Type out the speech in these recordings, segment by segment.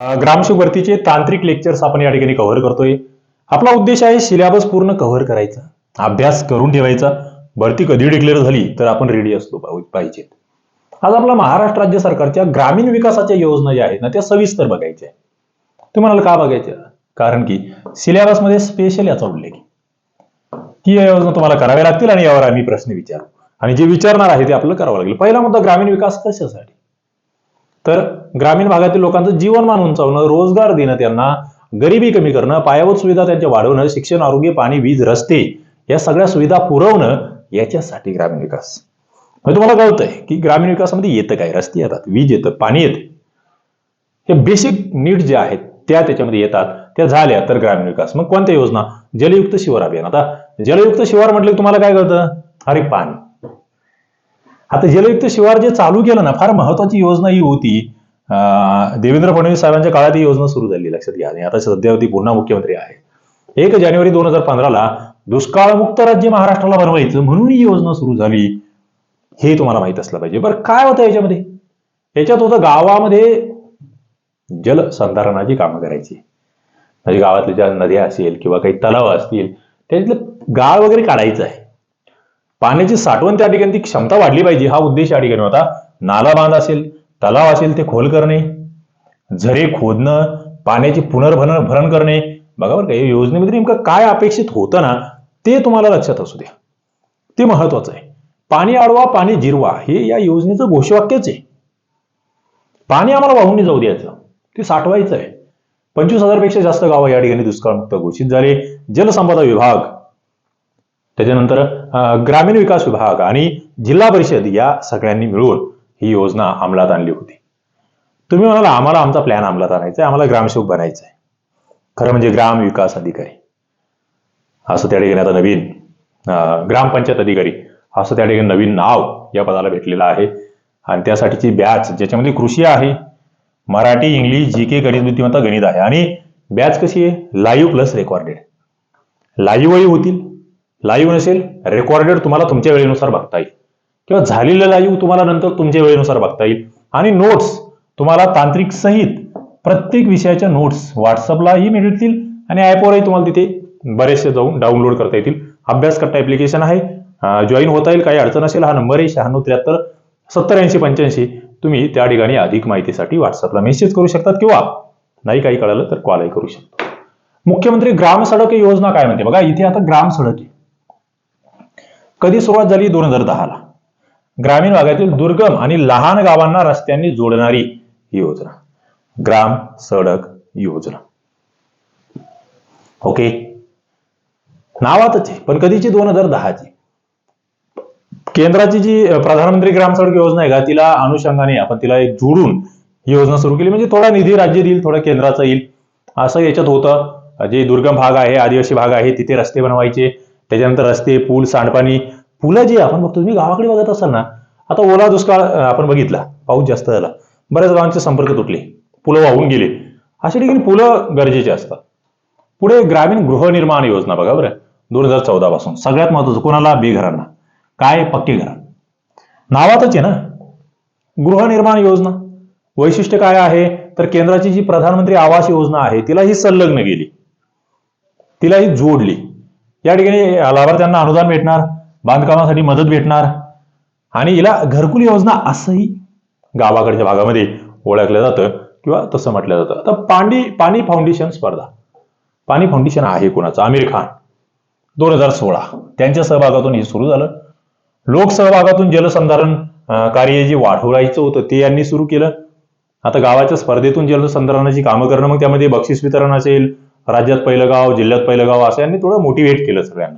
ग्रामशुभ भरतीचे तांत्रिक लेक्चर्स आपण या ठिकाणी कव्हर करतोय. आपला उद्देश आहे सिलेबस पूर्ण कव्हर करायचा अभ्यास करून ठेवायचा. भरती कधी डिक्लेअर झाली तर आपण रेडी असलो पाहिजेत आज आपला महाराष्ट्र राज्य सरकारच्या ग्रामीण विकासाच्या योजना ज्या आहेत ना त्या सविस्तर बघायच्या तुम्ही म्हणाल का बघायच्या कारण की सिलेबसमध्ये स्पेशल याचा उल्लेख आहे. की योजना तुम्हाला कराव्या लागतील आणि यावर आम्ही प्रश्न विचारू. आणि जे विचारणार आहे ते आपल्याला करावं लागेल. पहिला मुद्दा ग्रामीण विकास कशासाठी? तर ग्रामीण भागातील लोकांचं जीवनमान उंचावणं रोजगार देणं त्यांना गरिबी कमी करणं पायाभूत सुविधा त्यांच्या वाढवणं शिक्षण आरोग्य पाणी वीज रस्ते या सगळ्या सुविधा पुरवणं याच्यासाठी ग्रामीण विकास. म्हणजे तुम्हाला कळतंय की ग्रामीण विकासामध्ये येतं काय? रस्ते येतात वीज येतं पाणी येतं. हे बेसिक नीड जे आहेत त्या त्याच्यामध्ये येतात त्या झाल्या तर ग्रामीण विकास. मग कोणत्या योजना? जलयुक्त शिवार अभियान. आता जलयुक्त शिवार म्हटलं तुम्हाला काय कळतं? अरे पाणी. आता जलयुक्त शिवार जे चालू केलं ना फार महत्वाची योजना ही होती. देवेंद्र फडणवीस साहेबांच्या काळात ही योजना सुरू झाली लक्षात घ्या. आणि आता सध्यावरती पुन्हा मुख्यमंत्री आहे. एक जानेवारी दोन हजार पंधराला दुष्काळमुक्त राज्य महाराष्ट्राला बनवायचं म्हणून ही योजना सुरू झाली हे तुम्हाला माहीत असलं पाहिजे. बरं काय होतं याच्यामध्ये? याच्यात होतं गावामध्ये जलसंधारणाची कामं करायची. म्हणजे गावातल्या ज्या नद्या असेल किंवा काही तलाव असतील त्याच्यातलं गाळ वगैरे काढायचं आहे. पाण्याची साठवण त्या ठिकाणी ती क्षमता वाढली पाहिजे हा उद्देश या ठिकाणी होता. नाला बांध असेल तलाव असेल ते खोल करणे. झरे खोदणं पाण्याची पुनर्भरण भरण करणे. बघा बरं का या योजनेमध्ये नेमकं काय अपेक्षित होतं ना ते तुम्हाला लक्षात असू द्या. ते महत्वाचं आहे. पाणी अडवा पाणी जिरवा हे या योजनेचं घोषवाक्यच आहे. पाणी आम्हाला वाहून जाऊ द्यायचं. ते साठवायचं आहे. पंचवीस हजारपेक्षा जास्त गावं या ठिकाणी दुष्काळमुक्त घोषित झाले. जलसंपदा विभाग त्याच्यानंतर ग्रामीण विकास विभाग आणि जिल्हा परिषद या सगळ्यांनी मिळून ही योजना अंमलात आणली होती. तुम्ही म्हणाला आम्हाला आमचा प्लॅन अंमलात आणायचा आहे आम्हाला ग्रामसेवक बनायचं आहे. खरं म्हणजे ग्राम विकास अधिकारी. असं त्या ठिकाणी आता नवीन ग्रामपंचायत अधिकारी असं त्या ठिकाणी नवीन नाव या पदाला भेटलेलं आहे. आणि त्यासाठीची बॅच ज्याच्यामध्ये कृषी आहे मराठी इंग्लिश जी के गणित बुद्धिमत्ता गणित आहे. आणि बॅच कशी आहे? Live plus recorded. लाईव्हही होतील. लाईव्ह नसेल रेकॉर्डेड तुम्हाला तुमच्या वेळेनुसार बघता येईल. किंवा झालेलं लाईव्ह तुम्हाला नंतर तुमच्या वेळेनुसार बघता येईल. आणि नोट्स तुम्हाला तांत्रिक सहित प्रत्येक विषयाच्या नोट्स व्हॉट्सअपलाही मिळतील आणि ॲपवरही तुम्हाला तिथे बरेचसे जाऊन डाउनलोड करता येतील. अभ्यास करता ॲप्लिकेशन आहे. जॉईन होता येईल काही अडचण असेल हा नंबर आहे शहाण्णव त्र्याहत्तर सत्तर ऐंशी पंच्याऐंशी. तुम्ही त्या ठिकाणी अधिक माहितीसाठी व्हॉट्सअपला मेसेज करू शकतात किंवा नाही काही कळालं तर कॉलही करू शकतो. मुख्यमंत्री ग्राम सडक योजना काय म्हणते? बघा इथे आता ग्राम सडक आहे. कधी सुरुवात झाली? दोन हजार दहाला. ग्रामीण भागातील दुर्गम आणि लहान गावांना रस्त्यांनी जोडणारी ही योजना. ग्राम सडक योजना. ओके? नावातच आहे पण कधीची? दोन हजार दहाची. केंद्राची जी प्रधानमंत्री ग्राम सडक योजना आहे का तिला अनुषंगाने आपण तिला एक जोडून ही योजना सुरू केली. म्हणजे थोडा निधी राज्य देईल थोडा केंद्राचा येईल. असं याच्यात होतं. जे दुर्गम भाग आहे आदिवासी भाग आहे तिथे रस्ते बनवायचे. त्याच्यानंतर रस्ते पूल सांडपाणी पुलं जी आपण बघतो तुम्ही गावाकडे बघत असाल ना आता ओला दुष्काळ आपण बघितला पाऊस जास्त झाला बऱ्याच गावांचे संपर्क तुटले पुलं वाहून गेले. अशा ठिकाणी पुलं गरजेचे असतात. पुढे ग्रामीण गृहनिर्माण योजना बघा बरं दोन हजार चौदा पासून. सगळ्यात महत्वाचं कोणाला? बेघरांना. काय? पक्के घर नावातच आहे ना? गृहनिर्माण योजना. वैशिष्ट्य काय आहे? तर केंद्राची जी प्रधानमंत्री आवास योजना आहे तिला ही संलग्न गेली तिला ही जोडली. या ठिकाणी लाभार्थ्यांना अनुदान भेटणार बांधकामासाठी मदत भेटणार आणि हिला घरकुल योजना असंही गावाकडच्या भागामध्ये ओळखलं जातं किंवा तसं म्हटलं जातं. आता पाणी पाणी फाउंडेशन स्पर्धा. पाणी फाउंडेशन आहे कोणाचं? आमिर खान. दोन हजार सोळा. त्यांच्या सहभागातून हे सुरू झालं. लोकसहभागातून जलसंधारण कार्य जे वाढवायचं होतं ते यांनी सुरू केलं. आता गावाच्या स्पर्धेतून जलसंधारणाची कामं करणं मग त्यामध्ये बक्षीस वितरण असेल राज्यात पहिलं गाव जिल्ह्यात पहिलं गाव असं यांनी थोडं मोटिवेट केलं सगळ्यांना.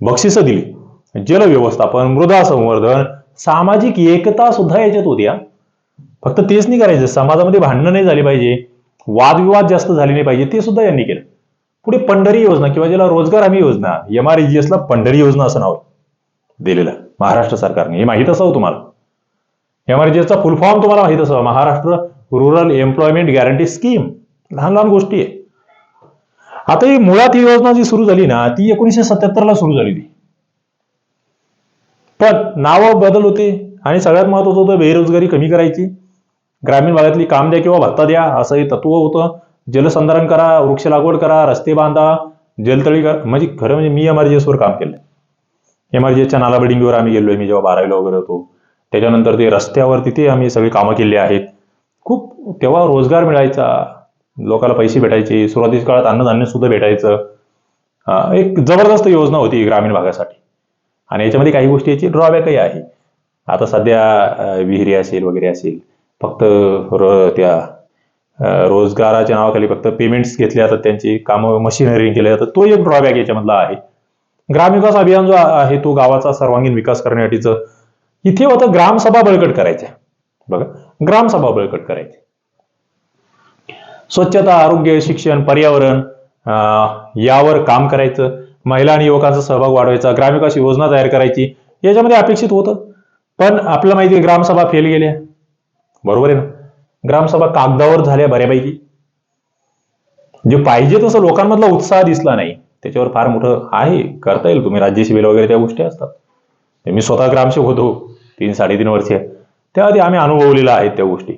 बक्षिसं दिली. जल व्यवस्थापन मृदा संवर्धन सामाजिक एकता सुद्धा याच्यात होती फक्त तेच नाही करायचं. समाजामध्ये भांडणं नाही झाली पाहिजे. वादविवाद जास्त झाले नाही पाहिजे. ते सुद्धा यांनी केलं. पुढे पंढरी योजना किंवा ज्याला रोजगार हमी योजना एम आर ला पंढरी योजना असं नाव दिलेलं महाराष्ट्र सरकारने. हे माहीत असावं तुम्हाला? एम आर चा फुल फॉर्म तुम्हाला माहीत असावा. Maharashtra rural employment guarantee scheme लहान लहान गोष्टी आहे. आता ही मुळात ही योजना जी सुरू झाली ना ती एकोणीसशे सत्याहत्तरला सुरू झाली होती पण नावं बदल होते आणि सगळ्यात महत्वाचं होतं बेरोजगारी कमी करायची. ग्रामीण भागातली काम द्या किंवा भत्ता द्या असं हे तत्व होतं. जलसंधारण करा वृक्ष लागवड करा रस्ते बांधा जलतळी करा. म्हणजे खरं म्हणजे मी एमआरजीएसवर वर काम केलं एमआरजीएसच्या नाला बिल्डिंगवर आम्ही गेलोय मी जेव्हा बारावीला वगैरे होतो. त्याच्यानंतर ते रस्त्यावर तिथे आम्ही सगळी कामं केली आहेत. खूप तेव्हा रोजगार मिळायचा. लोकांना पैसे भेटायचे. सुरुवातीच्या काळात अन्नधान्य सुद्धा भेटायचं. एक जबरदस्त योजना होती ग्रामीण भागासाठी. आणि याच्यामध्ये काही गोष्टी याची ड्रॉबॅकही आहे. आता सध्या विहिरी असेल वगैरे असेल फक्त र त्या रोजगाराच्या नावाखाली फक्त पेमेंट्स घेतले जातात त्यांची कामं मशिनरी केले जातात. तो एक ड्रॉबॅक याच्यामधला आहे. ग्राम विकास अभियान जो आहे तो गावाचा सर्वांगीण विकास करण्यासाठीचं इथे होतं ग्रामसभा बळकट करायच्या. बघा ग्रामसभा बळकट करायची स्वच्छता आरोग्य शिक्षण पर्यावरण यावर काम करायचं. महिला आणि युवकांचा सहभाग वाढवायचा. ग्रामविकास योजना तयार करायची. याच्यामध्ये अपेक्षित होतं. पण आपल्याला माहिती आहे ग्रामसभा फेल गेल्या. बरोबर आहे ना? ग्रामसभा कागदावर झाल्या बऱ्यापैकी. जे पाहिजे तसं लोकांमधला उत्साह दिसला नाही. त्याच्यावर फार मोठं आहे. करता येईल तुम्ही. राज्यसभेला वगैरे त्या गोष्टी असतात. मी स्वतः ग्रामसेवक होतो. तीन साडेतीन वर्ष. त्याआधी आम्ही अनुभवलेल्या आहेत त्या गोष्टी.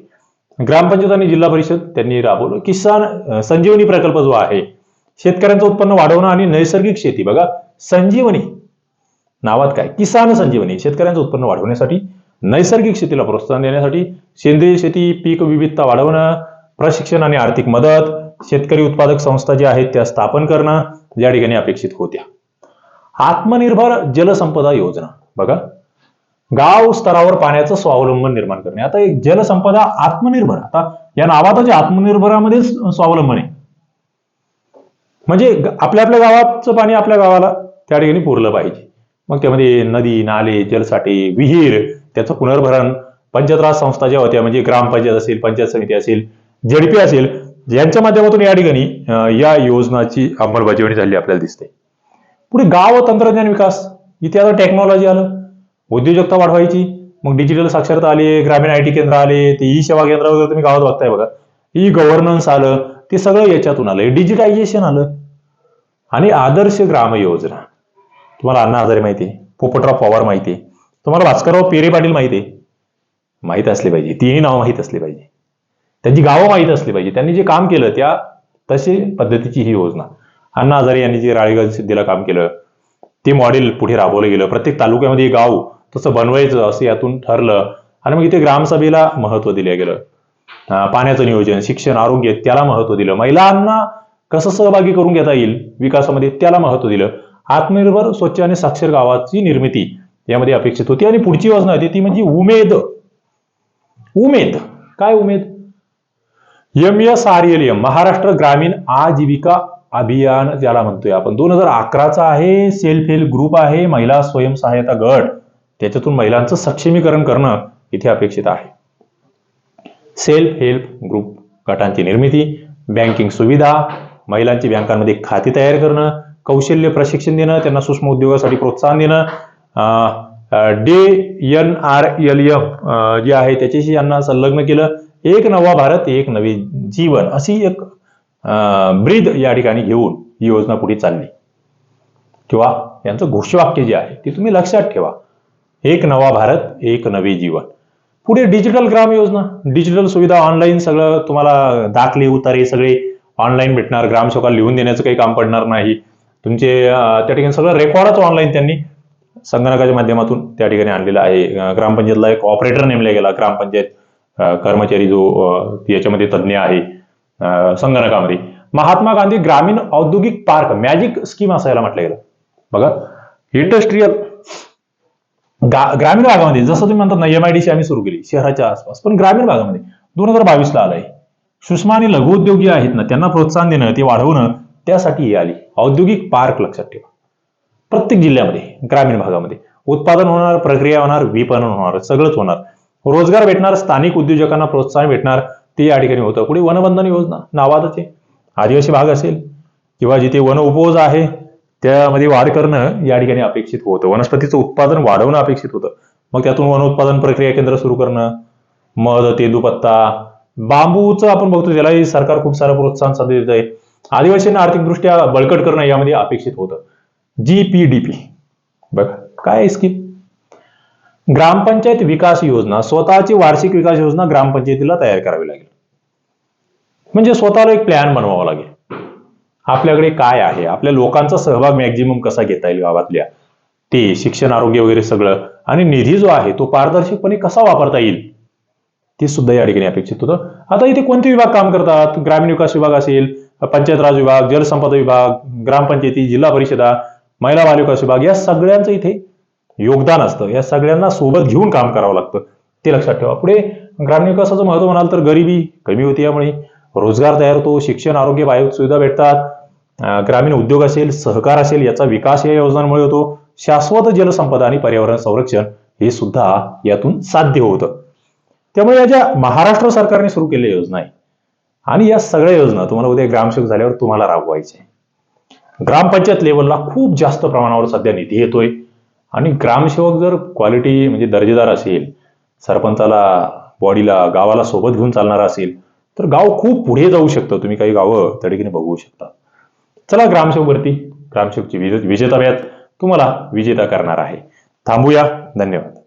ग्रामपंचायत आणि जिल्हा परिषद त्यांनी राबवलं. किसान संजीवनी प्रकल्प जो आहे शेतकऱ्यांचं उत्पन्न वाढवणं आणि नैसर्गिक शेती. बघा संजीवनी नावात काय? किसान संजीवनी शेतकऱ्यांचं उत्पन्न वाढवण्यासाठी नैसर्गिक शेतीला प्रोत्साहन देण्यासाठी सेंद्रिय शेती पीक विविधता वाढवणं प्रशिक्षण आणि आर्थिक मदत शेतकरी उत्पादक संस्था ज्या आहेत त्या स्थापन करणं या ठिकाणी अपेक्षित होत्या. आत्मनिर्भर जलसंपदा योजना. बघा गाव स्तरावर पाण्याचं स्वावलंबन निर्माण करणे. आता एक जलसंपदा आत्मनिर्भर. आता या नावातच आत्मनिर्भरामध्येच स्वावलंबन आहे. म्हणजे आपल्या आपल्या गावाचं पाणी आपल्या गावाला त्या ठिकाणी पुरलं पाहिजे. मग त्यामध्ये नदी नाले जलसाठे विहीर त्याचं पुनर्भरण पंचायत राज संस्था ज्या होत्या म्हणजे ग्रामपंचायत असेल पंचायत समिती असेल झेडपी असेल यांच्या माध्यमातून या ठिकाणी या योजनाची अंमलबजावणी झाली आपल्याला दिसते. पुढे गाव व तंत्रज्ञान विकास. इथे आता टेक्नॉलॉजी आलं. उद्योजकता वाढवायची. मग डिजिटल साक्षरता आली ग्रामीण आय टी केंद्र आले ते ई सेवा केंद्र वगैरे तुम्ही गावात बघताय बघा ई गव्हर्नन्स आलं ते सगळं याच्यातून आलं डिजिटायझेशन आलं. आणि आदर्श ग्राम योजना. तुम्हाला अण्णा हजारे माहिती आहे पोपटराव पवार माहिती आहे तुम्हाला भास्करराव पेरे पाटील माहिती आहे. माहीत असले पाहिजे तिन्ही नावं माहीत असली पाहिजे. त्यांची गावं माहीत असली पाहिजे त्यांनी जे काम केलं त्या तशी पद्धतीची ही योजना. अण्णा हजारे यांनी जे राळेगण सिद्धीला काम केलं ते मॉडेल पुढे राबवलं गेलं. प्रत्येक तालुक्यामध्ये गाव तसं बनवायचं असं यातून ठरलं. आणि मग इथे ग्रामसभेला महत्त्व दिलं गेलं. पाण्याचं नियोजन शिक्षण आरोग्य त्याला महत्त्व दिलं. महिलांना कसं सहभागी करून घेता येईल विकासामध्ये त्याला महत्त्व दिलं. आत्मनिर्भर स्वच्छ आणि साक्षर गावाची निर्मिती यामध्ये अपेक्षित होती. आणि पुढची योजना होती ती म्हणजे उमेद. उमेद. काय Umed? M S R L M Maharashtra ग्रामीण आजीविका अभियान ज्याला म्हणतोय आपण. दोन हजार अकराचा आहे सेल्फ हेल्प ग्रुप आहे महिला स्वयंसहायता गट. त्याच्यातून महिलांचं सक्षमीकरण करणं इथे अपेक्षित आहे. सेल्फ हेल्प ग्रुप गटांची निर्मिती बँकिंग सुविधा महिलांची बँकांमध्ये खाती तयार करणं कौशल्य प्रशिक्षण देणं त्यांना सूक्ष्म उद्योगासाठी प्रोत्साहन देणं DAY N R L F जे आहे त्याच्याशी यांना संलग्न केलं. एक नवा भारत एक नवे जीवन अशी एक ब्रीद या ठिकाणी घेऊन ही योजना पुढे चालली. किंवा यांचं घोषवाक्य जे आहे ते तुम्ही लक्षात ठेवा. एक नवा भारत एक नवे जीवन. पुढे डिजिटल ग्राम योजना. डिजिटल सुविधा ऑनलाईन सगळं तुम्हाला दाखले उतारे सगळे ऑनलाईन भेटणार. ग्रामसेवकाला लिहून देण्याचं काही काम पडणार नाही. तुमचे त्या ठिकाणी सगळं रेकॉर्डच ऑनलाईन त्यांनी. संगणकाच्या माध्यमातून त्या ठिकाणी आणलेलं आहे. ग्रामपंचायतला एक ऑपरेटर नेमला गेला. ग्रामपंचायत कर्मचारी जो याच्यामध्ये तज्ज्ञ आहे संगणकामध्ये महात्मा गांधी ग्रामीण औद्योगिक पार्क मॅजिक स्कीम असायला म्हटलं गेलं. बघा इंडस्ट्रीयल ग्रामीण भागामध्ये जसं तुम्ही म्हणतात ना एमआयडीसी आम्ही सुरू केली शहराच्या आसपास पण ग्रामीण भागामध्ये दोन हजार बावीसला आलाय. सूक्ष्म आणि लघु उद्योग जे आहेत ना त्यांना प्रोत्साहन देणं ते वाढवणं त्यासाठी ही आली. औद्योगिक पार्क लक्षात ठेवा. प्रत्येक जिल्ह्यामध्ये ग्रामीण भागामध्ये उत्पादन होणार प्रक्रिया होणार विपणन होणार सगळंच होणार. रोजगार भेटणार स्थानिक उद्योजकांना प्रोत्साहन भेटणार ते या ठिकाणी होतं. पुढे वनबंधन योजना नावातच आहे. आदिवासी भाग असेल किंवा जिथे वन उपोज आहे त्यामध्ये वाढ करणं या ठिकाणी अपेक्षित होतं. वनस्पतीचं उत्पादन वाढवणं अपेक्षित होतं. मग त्यातून वन उत्पादन प्रक्रिया केंद्र सुरू करणं मध तेंदुपत्ता बांबूचं आपण बघतो त्यालाही सरकार खूप सारं प्रोत्साहन सध्या देत आहे आदिवासींना आर्थिकदृष्ट्या बळकट करणं यामध्ये अपेक्षित होतं. जीपीडीपी बघा काय स्कीम ग्रामपंचायत विकास योजना स्वतःची वार्षिक विकास योजना ग्रामपंचायतीला तयार करावी लागेल. म्हणजे स्वतःला एक प्लॅन बनवावा लागेल. आपल्याकडे काय आहे? आपल्या लोकांचा सहभाग मॅक्झिमम कसा घेता येईल गावातल्या? ते शिक्षण आरोग्य वगैरे सगळं. आणि निधी जो आहे तो पारदर्शकपणे कसा वापरता येईल? ते सुद्धा या ठिकाणी अपेक्षित होतं. आता इथे कोणते विभाग काम करतात? ग्रामीण विकास विभाग असेल पंचायत राज विभाग जलसंपदा विभाग ग्रामपंचायती जिल्हा परिषदा महिला बाल विकास विभाग या सगळ्यांचं इथे योगदान असतं. या सगळ्यांना सोबत घेऊन काम करावं लागतं. ते लक्षात ठेवा. पुढे ग्रामीण विकासाचं महत्त्व म्हणाल तर गरिबी कमी होती यामुळे. रोजगार तयार होतो शिक्षण आरोग्य पायाभूत सुविधा भेटतात ग्रामीण उद्योग असेल सहकार असेल याचा विकास या योजनांमुळे होतो. शाश्वत जलसंपदा आणि पर्यावरण संरक्षण हे सुद्धा यातून साध्य होतं. त्यामुळे या ज्या महाराष्ट्र सरकारने सुरू केलेल्या योजना आहे आणि या सगळ्या योजना तुम्हाला उद्या ग्रामसेवक झाल्यावर तुम्हाला राबवायचे ग्रामपंचायत लेवलला खूप जास्त प्रमाणावर सध्या निधी येतोय. आणि ग्रामसेवक जर क्वालिटी म्हणजे दर्जेदार असेल सरपंचाला बॉडीला गावाला सोबत घेऊन चालणारा असेल तर गाव खूप पुढे जाऊ शकतं. तुम्ही काही गावं त्या ठिकाणी बघू शकता. चला ग्रामसेवक वरती ग्रामसेवकची विजे- विजेता मॅच तुम्हाला विजेता करणार आहे. थांबूया. धन्यवाद.